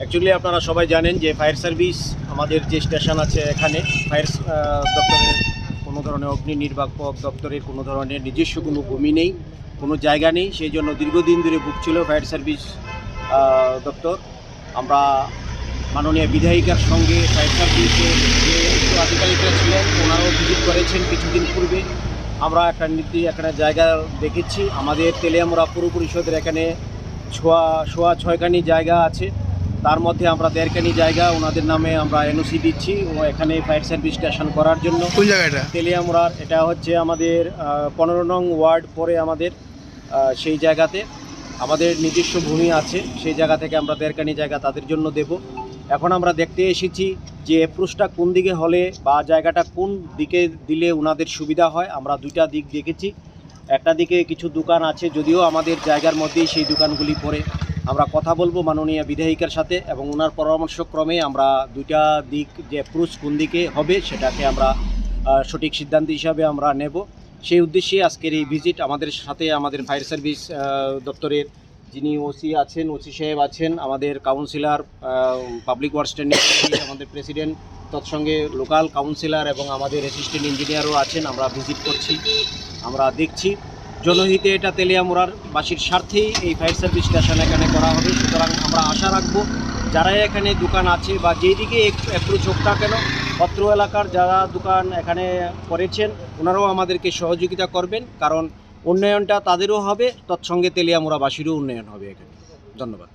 Actually আপনারা সবাই জানেন যে ফায়ার সার্ভিস আমাদের যে স্টেশন আছে এখানে ফায়ার দপ্তরের কোনো ধরনের অগ্নি নির্বাপক দপ্তরের কোনো ধরনের নিজস্ব কোনো ভূমি নেই, কোনো জায়গা নেই, সেই জন্য দীর্ঘদিন ধরে ভুগছিল ফায়ার সার্ভিস দপ্তর। আমরা মাননীয় বিধায়িকার সঙ্গে ফায়ার সার্ভিসের যে আধিকারিকরা ছিলেন, ওনারাও ভিজিট করেছেন কিছুদিন পূর্বে। আমরা একটা নীতি একটা জায়গা দেখেছি, আমাদের তেলিয়ামরা পুর পরিষদের এখানে ছোয়া সোয়া ছয়খানি জায়গা আছে। তার মধ্যে আমরা দেড়খানি জায়গা ওনাদের নামে আমরা এনওসি দিচ্ছি। ও এখানে ফায়ার সার্ভিস স্টেশন করার জন্য। কোন জায়গাটা? তেলিয়ামুড়ার এটা হচ্ছে আমাদের পনেরো নং ওয়ার্ড পরে আমাদের সেই জায়গাতে। আমাদের নিজস্ব ভূমি আছে সেই জায়গা থেকে আমরা দেড়খানি জায়গা তাদের জন্য দেব। এখন আমরা দেখতে এসেছি যে অ্যাপ্রোচটা কোন দিকে হলে বা জায়গাটা কোন দিকে দিলে ওনাদের সুবিধা হয় আমরা দুইটা দিক দেখেছি। একটা দিকে কিছু দোকান আছে যদিও আমাদের জায়গার মধ্যেই সেই দোকানগুলি পড়ে। আমরা কথা বলব মাননীয় বিধায়িকার সাথে এবং ওনার পরামর্শক্রমে আমরা দুইটা দিক যে অ্যাপ্রোচ কোন দিকে হবে সেটাকে আমরা সঠিক সিদ্ধান্ত হিসাবে আমরা নেব। সেই উদ্দেশ্যে আজকের এই ভিজিট আমাদের সাথে আমাদের ফায়ার সার্ভিস দপ্তরের যিনি ওসি আছেন, ওসি সাহেব আছেন, আমাদের কাউন্সিলর পাবলিক ওয়ার্ক স্ট্যান্ডিং আমাদের প্রেসিডেন্ট তৎসঙ্গে লোকাল কাউন্সিলর এবং আমাদের অ্যাসিস্ট্যান্ট ইঞ্জিনিয়ারও আছেন। আমরা ভিজিট করছি, আমরা দেখছি। জনহিতে এটা তেলিয়ামুড়ার বাসীর স্বার্থেই এই ফায়ার সার্ভিস স্টেশন এখানে করা হবে। সুতরাং আমরা আশা রাখব যারা এখানে দোকান আছে বা যেই দিকে অ্যাপ্রোচ হোক না কেন অত্র এলাকার যারা দোকান এখানে করেছেন, ওনারাও আমাদেরকে সহযোগিতা করবেন, কারণ উন্নয়নটা তাদেরও হবে, তৎসঙ্গে তেলিয়ামুড়াবাসীরও উন্নয়ন হবে এখানে। ধন্যবাদ।